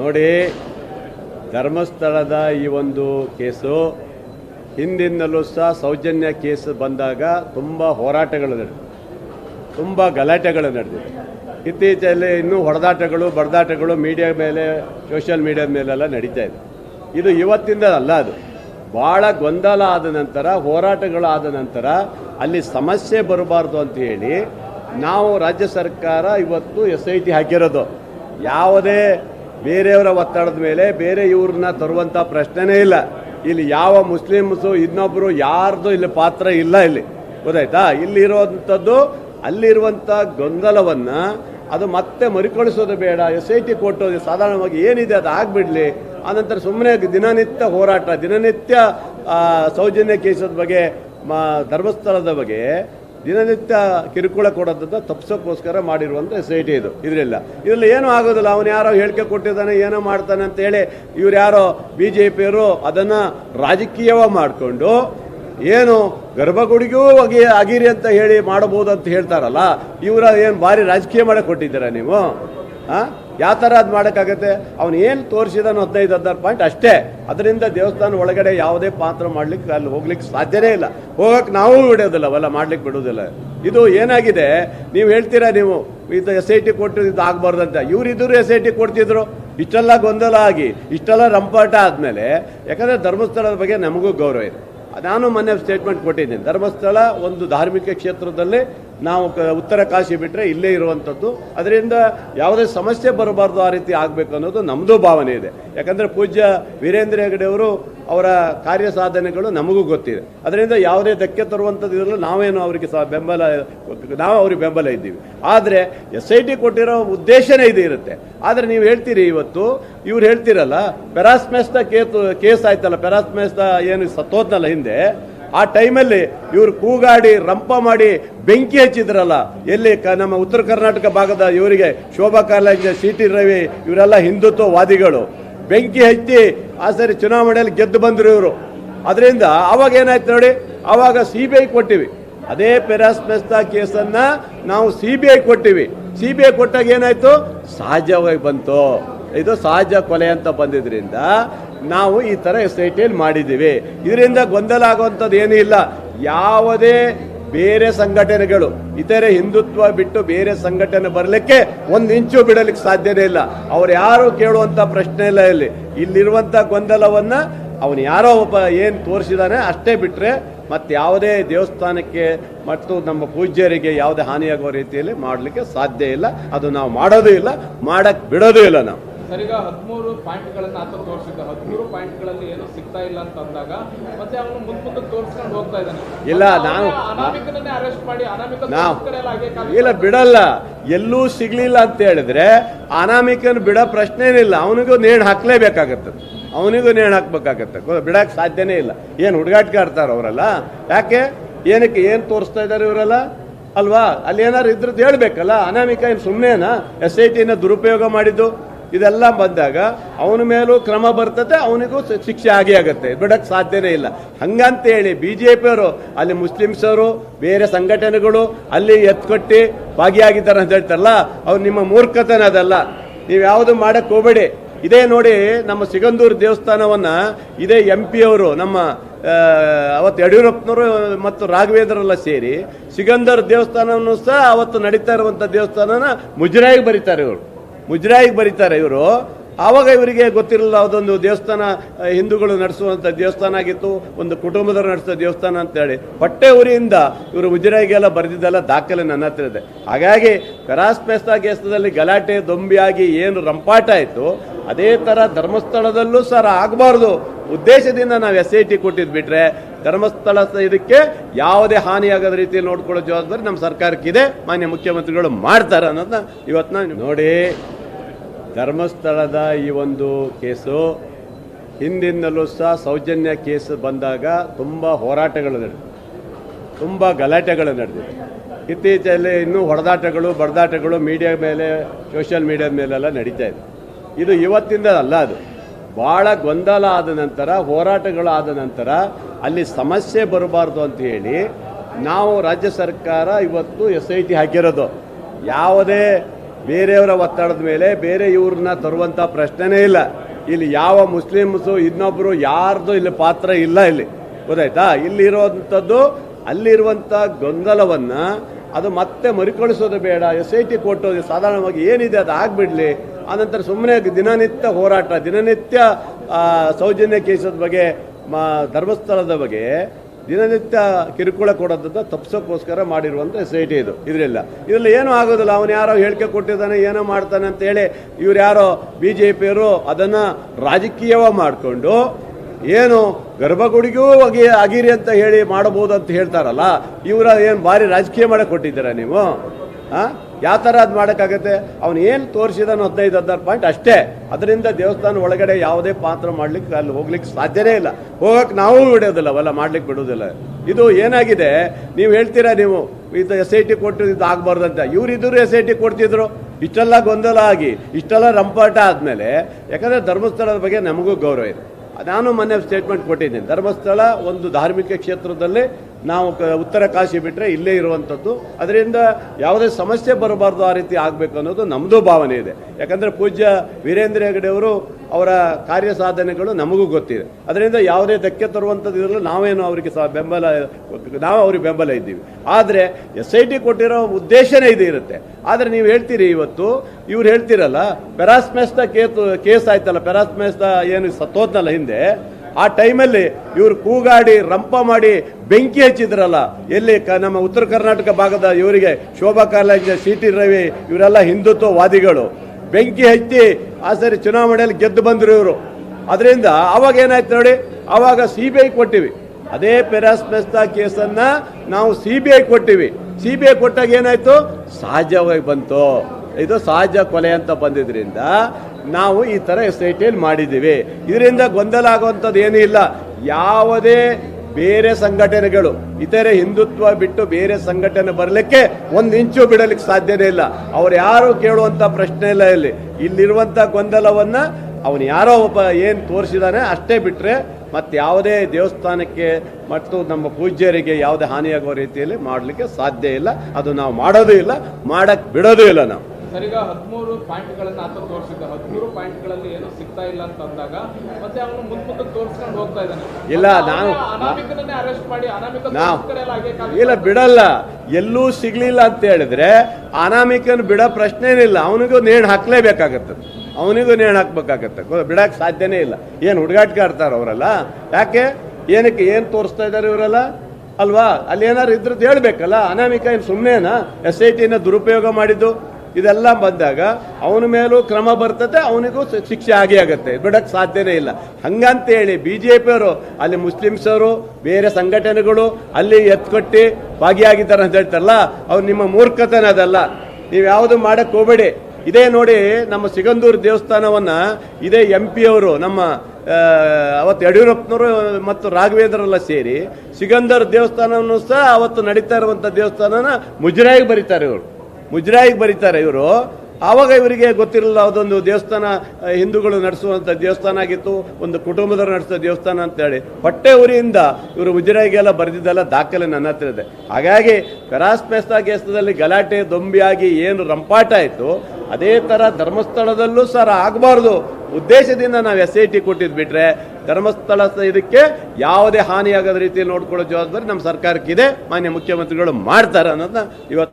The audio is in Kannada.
ನೋಡಿ, ಧರ್ಮಸ್ಥಳದ ಈ ಒಂದು ಕೇಸು, ಹಿಂದಿನಲ್ಲೂ ಸಹ ಸೌಜನ್ಯ ಕೇಸ್ ಬಂದಾಗ ತುಂಬ ಹೋರಾಟಗಳು ನಡೆದಿವೆ ತುಂಬ ಗಲಾಟೆಗಳು ನಡೆದಿವೆ ಇತ್ತೀಚೆಯಲ್ಲಿ ಇನ್ನೂ ಹೊಡೆದಾಟಗಳು ಬಡದಾಟಗಳು ಮೀಡಿಯಾ ಮೇಲೆ ಸೋಷಿಯಲ್ ಮೀಡಿಯಾದ ಮೇಲೆಲ್ಲ ನಡೀತಾ ಇದೆ. ಇದು ಇವತ್ತಿಂದ ಅಲ್ಲ ಅದು. ಭಾಳ ಗೊಂದಲ ಆದ ನಂತರ, ಹೋರಾಟಗಳು ಆದ ನಂತರ ಅಲ್ಲಿ ಸಮಸ್ಯೆ ಬರಬಾರ್ದು ಅಂತ ಹೇಳಿ ನಾವು ರಾಜ್ಯ ಸರ್ಕಾರ ಇವತ್ತು ಎಸ್ ಐ ಟಿ ಹಾಕಿರೋದು. ಯಾವುದೇ ಬೇರೆಯವರ ಒತ್ತಡದ ಮೇಲೆ ಬೇರೆ ಇವ್ರನ್ನ ತರುವಂಥ ಪ್ರಶ್ನೆನೇ ಇಲ್ಲ. ಇಲ್ಲಿ ಯಾವ ಮುಸ್ಲಿಮ್ಸು ಇನ್ನೊಬ್ಬರು ಯಾರ್ದು ಇಲ್ಲಿ ಪಾತ್ರ ಇಲ್ಲ ಇಲ್ಲಿ. ಗೊತ್ತಾಯ್ತಾ? ಇಲ್ಲಿರುವಂಥದ್ದು, ಅಲ್ಲಿರುವಂಥ ಗೊಂದಲವನ್ನು ಅದು ಮತ್ತೆ ಮರುಕಳಿಸೋದು ಬೇಡ. ಎಸ್ ಐ ಟಿ ಕೊಟ್ಟು ಸಾಧಾರಣವಾಗಿ ಏನಿದೆ ಅದು ಆಗಿಬಿಡಲಿ. ಆನಂತರ ಸುಮ್ಮನೆ ದಿನನಿತ್ಯ ಹೋರಾಟ, ದಿನನಿತ್ಯ ಸೌಜನ್ಯ ಕೇಸದ ಬಗ್ಗೆ, ಮ, ಧರ್ಮಸ್ಥಳದ ಬಗ್ಗೆ ದಿನನಿತ್ಯ ಕಿರುಕುಳ ಕೊಡೋದನ್ನ ತಪ್ಪಿಸೋಕ್ಕೋಸ್ಕರ ಮಾಡಿರುವಂಥ ಎಸ್ ಐ ಟಿ ಇದು ಇದರಿಂದ ಇದರಲ್ಲಿ ಏನೂ ಆಗೋದಿಲ್ಲ. ಅವನು ಯಾರೋ ಹೇಳಿಕೆ ಕೊಟ್ಟಿದ್ದಾನೆ, ಏನೋ ಮಾಡ್ತಾನೆ ಅಂತ ಹೇಳಿ ಇವ್ರು ಯಾರೋ ಬಿ ಜೆ ಪಿಯವರು ಅದನ್ನು ರಾಜಕೀಯವಾಗಿ ಮಾಡಿಕೊಂಡು ಏನು ಗರ್ಭಗುಡಿಗೂ ಅಗಿ ಅಗಿರಿ ಅಂತ ಹೇಳಿ ಮಾಡಬಹುದು ಅಂತ ಹೇಳ್ತಾರಲ್ಲ, ಇವರ ಏನು ಭಾರಿ ರಾಜಕೀಯ ಮಾಡಕ್ಕೆ ಕೊಟ್ಟಿದ್ದೀರಾ ನೀವು? ಹಾಂ ಯಾವ ಥರ ಅದು ಮಾಡೋಕ್ಕಾಗತ್ತೆ? ಅವನು ಏನು ತೋರಿಸಿದಾನು ಹದಿನೈದು, ಹದಿನಾರು ಪಾಯಿಂಟ್ ಅಷ್ಟೇ. ಅದರಿಂದ ದೇವಸ್ಥಾನ ಒಳಗಡೆ ಯಾವುದೇ ಪಾತ್ರ ಮಾಡಲಿಕ್ಕೆ ಅಲ್ಲಿ ಹೋಗ್ಲಿಕ್ಕೆ ಸಾಧ್ಯನೇ ಇಲ್ಲ. ಹೋಗಕ್ಕೆ ನಾವು ಬಿಡೋದಿಲ್ಲ ಅವೆಲ್ಲ ಮಾಡ್ಲಿಕ್ಕೆ ಬಿಡೋದಿಲ್ಲ. ಇದು ಏನಾಗಿದೆ? ನೀವು ಹೇಳ್ತೀರಾ ನೀವು, ಇದು ಎಸ್ ಐ ಟಿ ಕೊಟ್ಟು ಇದು ಆಗಬಾರ್ದಂತ ಇವ್ರು ಇದ್ರು ಎಸ್ ಐ ಟಿ ಕೊಡ್ತಿದ್ರು. ಇಷ್ಟೆಲ್ಲ ಗೊಂದಲ ಆಗಿ, ಇಷ್ಟೆಲ್ಲ ರಂಪಾಟ ಆದಮೇಲೆ, ಯಾಕಂದರೆ ಧರ್ಮಸ್ಥಳದ ಬಗ್ಗೆ ನಮಗೂ ಗೌರವ ಇದೆ. ನಾನು ಮೊನ್ನೆ ಸ್ಟೇಟ್ಮೆಂಟ್ ಕೊಟ್ಟಿದ್ದೀನಿ. ಧರ್ಮಸ್ಥಳ ಒಂದು ಧಾರ್ಮಿಕ ಕ್ಷೇತ್ರದಲ್ಲಿ ನಾವು ಉತ್ತರ ಕಾಶಿ ಬಿಟ್ಟರೆ ಇಲ್ಲೇ ಇರುವಂಥದ್ದು. ಅದರಿಂದ ಯಾವುದೇ ಸಮಸ್ಯೆ ಬರಬಾರ್ದು ಆ ರೀತಿ ಆಗಬೇಕು ಅನ್ನೋದು ನಮ್ಮದು ಭಾವನೆ ಇದೆ. ಯಾಕಂದರೆ ಪೂಜ್ಯ ವೀರೇಂದ್ರ ಹೆಗಡೆ ಅವರು ಅವರ ಕಾರ್ಯ ಸಾಧನೆಗಳು ನಮಗೂ ಗೊತ್ತಿದೆ. ಅದರಿಂದ ಯಾವುದೇ ಧಕ್ಕೆ ತರುವಂಥದ್ದು ಇರಲು ನಾವೇನು ಅವರಿಗೆ ಸಹ ಬೆಂಬಲ, ನಾವು ಅವ್ರಿಗೆ ಬೆಂಬಲ ಇದ್ದೀವಿ. ಆದರೆ ಎಸ್ ಐ ಟಿ ಕೊಟ್ಟಿರೋ ಉದ್ದೇಶನೇ ಇದು ಇರುತ್ತೆ. ಆದರೆ ನೀವು ಹೇಳ್ತೀರಿ ಇವತ್ತು, ಇವ್ರು ಹೇಳ್ತೀರಲ್ಲ, ಪೆರಾಸ್ಮೆಸ್ತ ಕೇತು ಕೇಸ್ ಆಯ್ತಲ್ಲ, ಪೆರಾಸ್ಮೆಸ್ತ ಏನು ಸತ್ತೋದ್ನಲ್ಲ ಹಿಂದೆ ಆ ಟೈಮಲ್ಲಿ ಇವರು ಕೂಗಾಡಿ, ರಂಪ ಮಾಡಿ ಬೆಂಕಿ ಹಚ್ಚಿದ್ರಲ್ಲ, ಎಲ್ಲಿ ನಮ್ಮ ಉತ್ತರ ಕರ್ನಾಟಕ ಭಾಗದ ಇವರಿಗೆ ಶೋಭಾ ಕಾಲೇಜ್ ಸಿ ಟಿ ರವಿ, ಇವರೆಲ್ಲ ಹಿಂದುತ್ವವಾದಿಗಳು. ಬೆಂಕಿ ಹಚ್ಚಿ ಆ ಸರಿ ಚುನಾವಣೆಯಲ್ಲಿ ಗೆದ್ದು ಬಂದರು ಇವರು. ಅದರಿಂದ ಅವಾಗ ಏನಾಯ್ತು ನೋಡಿ ಅವಾಗ ಸಿ ಬಿ ಐ ಕೊಟ್ಟಿವಿ. ಅದೇ ಪೆರಾಸ್ಮೆಸ್ತಾ ಕೇಸನ್ನ ನಾವು ಸಿ ಬಿ ಐ ಕೊಟ್ಟಿವಿ. ಸಿ ಬಿ ಐ ಕೊಟ್ಟಾಗ ಏನಾಯ್ತು? ಸಹಜವಾಗಿ ಬಂತು. ಇದು ಸಹಜ ಕೊಲೆ ಅಂತ ಬಂದಿದ್ರಿಂದ ನಾವು ಈ ಥರ ಎಸ್ಐಟಿಯಲ್ಲಿ ಮಾಡಿದ್ದೀವಿ. ಇದರಿಂದ ಗೊಂದಲ ಆಗುವಂಥದ್ದು ಏನೂ ಇಲ್ಲ. ಯಾವುದೇ ಬೇರೆ ಸಂಘಟನೆಗಳು, ಇತರೆ ಹಿಂದುತ್ವ ಬಿಟ್ಟು ಬೇರೆ ಸಂಘಟನೆ ಬರಲಿಕ್ಕೆ ಒಂದು ಇಂಚು ಬಿಡಲಿಕ್ಕೆ ಸಾಧ್ಯನೇ ಇಲ್ಲ. ಅವ್ರು ಯಾರು ಕೇಳುವಂಥ ಪ್ರಶ್ನೆ ಇಲ್ಲ ಇಲ್ಲಿ. ಇಲ್ಲಿರುವಂಥ ಗೊಂದಲವನ್ನು ಅವನು ಯಾರೋ ಒಬ್ಬ ಏನು ತೋರಿಸಿದಾನೆ ಅಷ್ಟೇ ಬಿಟ್ಟರೆ ಮತ್ತೆ ಯಾವುದೇ ದೇವಸ್ಥಾನಕ್ಕೆ ಮತ್ತು ನಮ್ಮ ಪೂಜ್ಯರಿಗೆ ಯಾವುದೇ ಹಾನಿಯಾಗುವ ರೀತಿಯಲ್ಲಿ ಮಾಡಲಿಕ್ಕೆ ಸಾಧ್ಯ ಇಲ್ಲ. ಅದು ನಾವು ಮಾಡೋದೂ ಇಲ್ಲ ಮಾಡಕ್ಕೆ ಬಿಡೋದೂ ಇಲ್ಲ ನಾವು. ಸರ್ ಈಗ ಹದಿಮೂರು ಪಾಯಿಂಟ್ಗಳನ್ನು ಆತ ತೋರಿಸಿದ್ದ. ಹದಿಮೂರು ಪಾಯಿಂಟ್ಗಳಲ್ಲಿ ಏನು ಸಿಗ್ತಾ ಇಲ್ಲ ಅಂತ ಅಂದಾಗ ಮತ್ತೆ ಅವನು ಮುಂದ್ ಮುಂದೆ ತೋರಿಸ್ಕೊಂಡು ಹೋಗ್ತಾ ಇದ್ದಾನೆ. ಇಲ್ಲ, ನಾನು ನಾವು- ಅನಾಮಿಕನನ್ನೇ ಅರೆಸ್ಟ್ ಮಾಡಿ ಅನಾಮಿಕ ನಾವು. ಇಲ್ಲ ಬಿಡಲ್ಲ. ಎಲ್ಲೂ ಸಿಗ್ಲಿಲ್ಲ ಅಂತ ಹೇಳಿದ್ರೆ ಅನಾಮಿಕನ ಬಿಡೋ ಪ್ರಶ್ನೆನಿಲ್ಲ ಅವನಿಗೂ ನೇಣು ಹಾಕ್ಲೇಬೇಕಾಗತ್ತೆ. ಅವನಿಗೂ ನೇಣು ಹಾಕ್ಬೇಕಾಗತ್ತೆ. ಬಿಡಕ್ ಬಿಡಕ್ಕೆ ಸಾಧ್ಯನೇ ಇಲ್ಲ. ಏನು ಹುಡುಗಾಟಿಕೆ ಆಡ್ತಾರ ಅವರೆಲ್ಲ? ಯಾಕೆ? ಏನಕ್ಕೆ? ಏನು ತೋರಿಸ್ತಾ ಇದ್ದಾರೆ ಇವರೆಲ್ಲ? ಅಲ್ವಾ? ಅಲ್ಲಿ ಏನಾರು ಇದ್ರದ್ದು ಹೇಳ್ಬೇಕಲ್ಲ? ಅನಾಮಿಕ ಏನು ಸುಮ್ಮನೆನಾ ಎಸ್ ಐ ಟಿನ ದುರುಪಯೋಗ ಮಾಡಿದ್ದು? ಇದೆಲ್ಲ ಬಂದಾಗ ಅವನ ಮೇಲೂ ಕ್ರಮ ಬರ್ತದೆ, ಅವನಿಗೂ ಶಿಕ್ಷೆ ಆಗೇ ಆಗುತ್ತೆ. ಬಿಡಕ್ಕೆ ಸಾಧ್ಯನೇ ಇಲ್ಲ. ಹಂಗಂತೇಳಿ ಬಿ ಜೆ ಪಿಯವರು ಅಲ್ಲಿ ಮುಸ್ಲಿಮ್ಸರು, ಬೇರೆ ಸಂಘಟನೆಗಳು ಅಲ್ಲಿ ಎತ್ಕೊಟ್ಟಿ ಭಾಗಿಯಾಗಿದ್ದಾರೆ ಅಂತ ಹೇಳ್ತಾರಲ್ಲ, ಅವ್ರು ನಿಮ್ಮ ಮೂರ್ಖತನ ಅದಲ್ಲ. ನೀವು ಯಾವುದು ಮಾಡಕ್ಕೆ ಹೋಗಬೇಡಿ. ಇದೇ ನೋಡಿ ನಮ್ಮ ಸಿಗಂದೂರು ದೇವಸ್ಥಾನವನ್ನ, ಇದೇ ಎಂ ಪಿ ಅವರು ನಮ್ಮ ಅವತ್ತು ಯಡಿಯೂರಪ್ಪನವರು ಮತ್ತು ರಾಘವೇಂದ್ರಲ್ಲ ಸೇರಿ ಸಿಗಂದೂರು ದೇವಸ್ಥಾನವನ್ನು ಸಹ ಅವತ್ತು ನಡೀತಾ ಇರುವಂಥ ದೇವಸ್ಥಾನನ ಮುಜರಾಯಿಗೆ ಬರೀತಾರೆ ಇವರು. ಮುಜರಾಯಿಗೆ ಬರೀತಾರೆ ಇವರು. ಆವಾಗ ಇವರಿಗೆ ಗೊತ್ತಿರಲಿಲ್ಲ ಅದೊಂದು ದೇವಸ್ಥಾನ ಹಿಂದೂಗಳು ನಡೆಸುವಂಥ ದೇವಸ್ಥಾನ ಆಗಿತ್ತು, ಒಂದು ಕುಟುಂಬದವರು ನಡೆಸೋ ದೇವಸ್ಥಾನ ಅಂತೇಳಿ. ಹೊಟ್ಟೆ ಉರಿಯಿಂದ ಇವರು ಉಜಿರಾಯಿಗೆಲ್ಲ ಬರೆದಿದ್ದೆಲ್ಲ ದಾಖಲೆ ನನ್ನ ಹತ್ರ ಇದೆ. ಹಾಗಾಗಿ ಕರಾಸ್ಪೆಸ್ತಾ ಕೇಸದಲ್ಲಿ ಗಲಾಟೆ, ದೊಂಬಿಯಾಗಿ ಏನು ರಂಪಾಟ ಆಯಿತು, ಅದೇ ಥರ ಧರ್ಮಸ್ಥಳದಲ್ಲೂ ಸರ್ ಆಗಬಾರ್ದು. ಉದ್ದೇಶದಿಂದ ನಾವು ಎಸ್ ಐ ಟಿ ಕೊಟ್ಟಿದ್ದು ಬಿಟ್ರೆ ಧರ್ಮಸ್ಥಳ ಇದಕ್ಕೆ ಯಾವುದೇ ಹಾನಿಯಾಗದ ರೀತಿಯಲ್ಲಿ ನೋಡ್ಕೊಳ್ಳೋ ಜವಾಬ್ದಾರಿ ನಮ್ಮ ಸರ್ಕಾರಕ್ಕಿದೆ. ಮಾನ್ಯ ಮುಖ್ಯಮಂತ್ರಿಗಳು ಮಾಡ್ತಾರೆ ಅನ್ನೋದನ್ನ ಇವತ್ತು ನಾನು ನೋಡಿ. ಧರ್ಮಸ್ಥಳದ ಈ ಒಂದು ಕೇಸು ಹಿಂದಿನಲ್ಲೂ ಸಹ ಸೌಜನ್ಯ ಕೇಸ್ ಬಂದಾಗ ತುಂಬ ಹೋರಾಟಗಳು ನಡೆದಿದೆ. ತುಂಬ ಗಲಾಟೆಗಳು ನಡೆದಿದೆ. ಇತ್ತೀಚೆಯಲ್ಲಿ ಇನ್ನೂ ಹೊಡೆದಾಟಗಳು, ಬಡದಾಟಗಳು ಮೀಡಿಯಾ ಮೇಲೆ, ಸೋಷಿಯಲ್ ಮೀಡಿಯಾದ ಮೇಲೆಲ್ಲ ನಡೀತಾ ಇದೆ. ಇದು ಇವತ್ತಿಂದ ಅಲ್ಲ ಅದು. ಭಾಳ ಗೊಂದಲ ಆದ ನಂತರ, ಹೋರಾಟಗಳು ಆದ ನಂತರ ಅಲ್ಲಿ ಸಮಸ್ಯೆ ಬರಬಾರ್ದು ಅಂತ ಹೇಳಿ ನಾವು ರಾಜ್ಯ ಸರ್ಕಾರ ಇವತ್ತು ಎಸ್ ಐ ಟಿ ಹಾಕಿರೋದು. ಯಾವುದೇ ಬೇರೆಯವರ ಒತ್ತಡದ ಮೇಲೆ ಬೇರೆ ಇವ್ರನ್ನ ತರುವಂಥ ಪ್ರಶ್ನೆನೇ ಇಲ್ಲ. ಇಲ್ಲಿ ಯಾವ ಮುಸ್ಲಿಮ್ಸು ಇನ್ನೊಬ್ಬರು ಯಾರ್ದು ಇಲ್ಲಿ ಪಾತ್ರ ಇಲ್ಲ ಇಲ್ಲಿ. ಗೊತ್ತಾಯ್ತಾ? ಇಲ್ಲಿರುವಂಥದ್ದು, ಅಲ್ಲಿರುವಂಥ ಗೊಂದಲವನ್ನು ಅದು ಮತ್ತೆ ಮರುಕಳಿಸೋದು ಬೇಡ. ಎಸ್ ಐ ಟಿ ಕೊಟ್ಟು ಸಾಧಾರಣವಾಗಿ ಏನಿದೆ ಅದು ಆಗಿಬಿಡಲಿ. ಆನಂತರ ಸುಮ್ಮನೆ ದಿನನಿತ್ಯ ಹೋರಾಟ, ದಿನನಿತ್ಯ ಸೌಜನ್ಯ ಕೇಸದ ಬಗ್ಗೆ ಮ ಧರ್ಮಸ್ಥಳದ ಬಗ್ಗೆ ದಿನನಿತ್ಯ ಕಿರುಕುಳ ಕೊಡೋದನ್ನು ತಪ್ಪಿಸೋಕ್ಕೋಸ್ಕರ ಮಾಡಿರುವಂಥ ಎಸ್ ಐ ಟಿ ಇದು ಇದರಿಂದ ಇದರಲ್ಲಿ ಏನೂ ಆಗೋದಿಲ್ಲ. ಅವನು ಯಾರೋ ಹೇಳಿಕೆ ಕೊಟ್ಟಿದ್ದಾನೆ, ಏನೋ ಮಾಡ್ತಾನೆ ಅಂತ ಹೇಳಿ ಇವ್ರು ಯಾರೋ ಬಿ ಜೆ ಪಿಯವರು ಅದನ್ನು ರಾಜಕೀಯವ ಮಾಡಿಕೊಂಡು ಏನು ಗರ್ಭಗುಡಿಗೂ ಅಗಿ, ಅಗಿರಿ ಅಂತ ಹೇಳಿ ಮಾಡಬಹುದು ಅಂತ ಹೇಳ್ತಾರಲ್ಲ, ಇವರ ಏನು ಭಾರಿ ರಾಜಕೀಯ ಮಾಡಕ್ಕೆ ಕೊಟ್ಟಿದ್ದೀರಾ ನೀವು? ಯಾವ ಥರ ಅದು ಮಾಡೋಕ್ಕಾಗತ್ತೆ? ಅವನು ಏನು ತೋರಿಸಿದಾನು ಹದಿನೈದು, ಹದಿನಾರು ಪಾಯಿಂಟ್ ಅಷ್ಟೇ. ಅದರಿಂದ ದೇವಸ್ಥಾನ ಒಳಗಡೆ ಯಾವುದೇ ಪಾತ್ರ ಮಾಡ್ಲಿಕ್ಕೆ, ಅಲ್ಲಿ ಹೋಗ್ಲಿಕ್ಕೆ ಸಾಧ್ಯನೇ ಇಲ್ಲ. ಹೋಗಕ್ಕೆ ನಾವು ಬಿಡೋದಿಲ್ಲ, ಅವೆಲ್ಲ ಮಾಡ್ಲಿಕ್ಕೆ ಬಿಡೋದಿಲ್ಲ. ಇದು ಏನಾಗಿದೆ? ನೀವು ಹೇಳ್ತೀರಾ ನೀವು, ಇದು ಎಸ್ ಐ ಟಿ ಕೊಟ್ಟು ಇದು ಆಗಬಾರ್ದು ಅಂತ. ಇವ್ರು ಇದ್ರು ಎಸ್ ಐ ಟಿ ಕೊಡ್ತಿದ್ರು. ಇಷ್ಟೆಲ್ಲ ಗೊಂದಲ ಆಗಿ, ಇಷ್ಟೆಲ್ಲ ರಂಪಾಟ ಆದಮೇಲೆ, ಯಾಕಂದರೆ ಧರ್ಮಸ್ಥಳದ ಬಗ್ಗೆ ನಮಗೂ ಗೌರವ ಇದೆ. ನಾನು ಮೊನ್ನೆ ಸ್ಟೇಟ್ಮೆಂಟ್ ಕೊಟ್ಟಿದ್ದೀನಿ. ಧರ್ಮಸ್ಥಳ ಒಂದು ಧಾರ್ಮಿಕ ಕ್ಷೇತ್ರದಲ್ಲಿ ನಾವು ಉತ್ತರ ಕಾಶಿ ಬಿಟ್ಟರೆ ಇಲ್ಲೇ ಇರುವಂಥದ್ದು ಅದರಿಂದ ಯಾವುದೇ ಸಮಸ್ಯೆ ಬರಬಾರ್ದು ಆ ರೀತಿ ಆಗಬೇಕು ಅನ್ನೋದು ನಮ್ಮದು ಭಾವನೆ ಇದೆ. ಯಾಕಂದರೆ ಪೂಜ್ಯ ವೀರೇಂದ್ರ ಹೆಗಡೆ ಅವರು ಅವರ ಕಾರ್ಯ ಸಾಧನೆಗಳು ನಮಗೂ ಗೊತ್ತಿದೆ. ಅದರಿಂದ ಯಾವುದೇ ಧಕ್ಕೆ ತರುವಂಥದ್ದು ಇರಲು ನಾವೇನು ಅವರಿಗೆ ಬೆಂಬಲ, ನಾವು ಅವ್ರಿಗೆ ಬೆಂಬಲ ಇದ್ದೀವಿ. ಆದರೆ ಎಸ್ ಐ ಟಿ ಕೊಟ್ಟಿರೋ ಉದ್ದೇಶನೇ ಇದು ಇರುತ್ತೆ. ಆದರೆ ನೀವು ಹೇಳ್ತೀರಿ ಇವತ್ತು, ಇವ್ರು ಹೇಳ್ತೀರಲ್ಲ, ಪೆರಾಸ್ಮೆಸ್ತ ಕೇತು ಕೇಸ್ ಆಯ್ತಲ್ಲ, ಪೆರಾಸ್ಮೆಸ್ತ ಏನು ಸತ್ತೋದ್ನಲ್ಲ ಹಿಂದೆ ಆ ಟೈಮಲ್ಲಿ ಇವರು ಕೂಗಾಡಿ, ರಂಪ ಮಾಡಿ ಬೆಂಕಿ ಹಚ್ಚಿದ್ರಲ್ಲ, ಎಲ್ಲಿ ನಮ್ಮ ಉತ್ತರ ಕರ್ನಾಟಕ ಭಾಗದ ಇವರಿಗೆ ಶೋಭಾ ಕಾಲೇಜ್ ಸಿ ಟಿ ರವಿ, ಇವರೆಲ್ಲ ಹಿಂದುತ್ವವಾದಿಗಳು. ಬೆಂಕಿ ಹಚ್ಚಿ ಆ ಸರಿ ಚುನಾವಣೆಯಲ್ಲಿ ಗೆದ್ದು ಬಂದರು ಇವರು. ಅದರಿಂದ ಅವಾಗ ಏನಾಯ್ತು ನೋಡಿ ಅವಾಗ ಸಿ ಬಿ ಐ ಕೊಟ್ಟಿವಿ. ಅದೇ ಪೆರಾಸ್ಮೆಸ್ತಾ ಕೇಸನ್ನ ನಾವು ಸಿ ಬಿ ಐ ಕೊಟ್ಟಿವಿ. ಸಿ ಬಿ ಐ ಕೊಟ್ಟಾಗ ಏನಾಯ್ತು? ಸಹಜವಾಗಿ ಬಂತು. ಇದು ಸಹಜ ಕೊಲೆ ಅಂತ ಬಂದಿದ್ರಿಂದ ನಾವು ಈ ಥರ ಎಸ್ ಮಾಡಿದ್ದೀವಿ. ಇದರಿಂದ ಗೊಂದಲ ಆಗುವಂಥದ್ದು ಏನೂ ಇಲ್ಲ. ಯಾವುದೇ ಬೇರೆ ಸಂಘಟನೆಗಳು, ಇತರೆ ಹಿಂದುತ್ವ ಬಿಟ್ಟು ಬೇರೆ ಸಂಘಟನೆ ಬರಲಿಕ್ಕೆ ಒಂದು ಇಂಚು ಬಿಡಲಿಕ್ಕೆ ಸಾಧ್ಯನೇ ಇಲ್ಲ. ಅವ್ರು ಯಾರು ಕೇಳುವಂಥ ಪ್ರಶ್ನೆ ಇಲ್ಲ ಇಲ್ಲಿ. ಇಲ್ಲಿರುವಂಥ ಗೊಂದಲವನ್ನು ಅವನು ಯಾರೋ ಒಬ್ಬ ಏನು ತೋರಿಸಿದಾನೆ ಅಷ್ಟೇ ಬಿಟ್ಟರೆ ಮತ್ತು ಯಾವುದೇ ದೇವಸ್ಥಾನಕ್ಕೆ ಮತ್ತು ನಮ್ಮ ಪೂಜ್ಯರಿಗೆ ಯಾವುದೇ ಹಾನಿಯಾಗುವ ರೀತಿಯಲ್ಲಿ ಮಾಡಲಿಕ್ಕೆ ಸಾಧ್ಯ ಇಲ್ಲ. ಅದು ನಾವು ಮಾಡೋದೂ ಇಲ್ಲ ಮಾಡಕ್ಕೆ ಬಿಡೋದೂ ಇಲ್ಲ ನಾವು. ಸರಿಗ ಹದಿಮೂರು ಪಾಯಿಂಟ್ಗಳನ್ನು ಆತ ತೋರಿಸಿದ್ದ ಹದಿಮೂರು ಪಾಯಿಂಟ್ಗಳಲ್ಲಿ ಏನು ಸಿಗ್ತಾ ಇಲ್ಲ ಅಂತ ಅಂದಾಗ ಮತ್ತೆ ಅವನು ಮುಂದ್ ತೋರಿಸ್ಕೊಂಡು ಹೋಗ್ತಾ ಇದ್ದಾನೆ. ಇಲ್ಲ, ನಾನು- ಅವನೇ ಅನಾಮಿಕನನ್ನೇ ಅರೆಸ್ಟ್ ಮಾಡಿ ಅನಾಮಿಕ ಇಲ್ಲ ಬಿಡಲ್ಲ. ಎಲ್ಲೂ ಸಿಗ್ಲಿಲ್ಲ ಅಂತ ಹೇಳಿದ್ರೆ ಅನಾಮಿಕನ್ ಬಿಡೋ ಪ್ರಶ್ನೆನಿಲ್ಲ. ಅವನಿಗೂ ನೇಣು ಹಾಕ್ಲೇಬೇಕಾಗತ್ತೆ. ಅವನಿಗೂ ನೇಣು ಹಾಕ್ಬೇಕಾಗತ್ತೆ. ಬಿಡಕ್ ಬಿಡಕ್ಕೆ ಸಾಧ್ಯನೇ ಇಲ್ಲ. ಏನು ಹುಡುಗಾಟಿಕೆ ಆಡ್ತಾರ ಅವರೆಲ್ಲ? ಯಾಕೆ? ಏನಕ್ಕೆ? ಏನು ತೋರಿಸ್ತಾ ಇದ್ದಾರೆ ಇವರೆಲ್ಲ? ಅಲ್ವಾ? ಅಲ್ಲಿ ಏನಾದ್ರು ಇದ್ರದ್ದು ಹೇಳ್ಬೇಕಲ್ಲ? ಅನಾಮಿಕ ಏನು ಸುಮ್ಮನೆನಾ ಎಸ್ ಐ ಟಿನ ದುರುಪಯೋಗ ಮಾಡಿದ್ದು? ಇದೆಲ್ಲ ಬಂದಾಗ ಅವನ ಮೇಲೂ ಕ್ರಮ ಬರ್ತದೆ, ಅವನಿಗೂ ಶಿಕ್ಷೆ ಆಗಿ ಆಗುತ್ತೆ. ಬಿಡಕ್ಕೆ ಸಾಧ್ಯನೇ ಇಲ್ಲ. ಹಂಗಂತೇಳಿ ಬಿ ಜೆ ಪಿಯವರು ಅಲ್ಲಿ ಮುಸ್ಲಿಮ್ಸವರು ಬೇರೆ ಸಂಘಟನೆಗಳು ಅಲ್ಲಿ ಎತ್ಕೊಟ್ಟಿ ಭಾಗಿಯಾಗಿದ್ದಾರೆ ಅಂತ ಹೇಳ್ತಾರಲ್ಲ, ಅವ್ರು ನಿಮ್ಮ ಮೂರ್ಖತನ ಅದಲ್ಲ. ನೀವು ಯಾವುದು ಮಾಡಕ್ಕೆ ಹೋಗಬೇಡಿ. ಇದೇ ನೋಡಿ ನಮ್ಮ ಸಿಗಂದೂರು ದೇವಸ್ಥಾನವನ್ನ, ಇದೇ ಎಂ ಪಿ ಅವರು ನಮ್ಮ ಅವತ್ತು ಯಡಿಯೂರಪ್ಪನವರು ಮತ್ತು ರಾಘವೇಂದ್ರಲ್ಲ ಸೇರಿ ಸಿಗಂದೂರು ದೇವಸ್ಥಾನವನ್ನು ಸಹ ಅವತ್ತು ನಡೀತಾ ಇರುವಂಥ ದೇವಸ್ಥಾನನ ಮುಜರಾಯಿಗೆ ಬರೀತಾರೆ ಇವರು. ಮುಜರಾಯಿಗೆ ಬರೀತಾರೆ ಇವರು. ಆವಾಗ ಇವರಿಗೆ ಗೊತ್ತಿರಲಿಲ್ಲ ಅದೊಂದು ದೇವಸ್ಥಾನ ಹಿಂದೂಗಳು ನಡೆಸುವಂಥ ದೇವಸ್ಥಾನ ಆಗಿತ್ತು, ಒಂದು ಕುಟುಂಬದವರು ನಡೆಸೋ ದೇವಸ್ಥಾನ ಅಂತೇಳಿ. ಹೊಟ್ಟೆ ಉರಿಯಿಂದ ಇವರು ಮುಜರಾಯಿಗೆಲ್ಲ ಬರೆದಿದ್ದೆಲ್ಲ ದಾಖಲೆ ನನ್ನ ಹತ್ರ ಇದೆ. ಹಾಗಾಗಿ ಪೆರಾಸ್ಪೆಸ್ತಾ ಕೇಸದಲ್ಲಿ ಗಲಾಟೆ, ದೊಂಬಿಯಾಗಿ ಏನು ರಂಪಾಟ ಆಯಿತು ಅದೇ ಥರ ಧರ್ಮಸ್ಥಳದಲ್ಲೂ ಸರ್ ಆಗಬಾರ್ದು. ಉದ್ದೇಶದಿಂದ ನಾವು ಎಸ್ ಐ ಟಿ ಕೊಟ್ಟಿದ್ದು ಬಿಟ್ರೆ ಧರ್ಮಸ್ಥಳ ಇದಕ್ಕೆ ಯಾವುದೇ ಹಾನಿಯಾಗದ ರೀತಿಯಲ್ಲಿ ನೋಡ್ಕೊಳ್ಳೋ ಜವಾಬ್ದಾರಿ ನಮ್ಮ ಸರ್ಕಾರಕ್ಕಿದೆ. ಮಾನ್ಯ ಮುಖ್ಯಮಂತ್ರಿಗಳು ಮಾಡ್ತಾರೆ ಅನ್ನೋದನ್ನ ಇವತ್ತು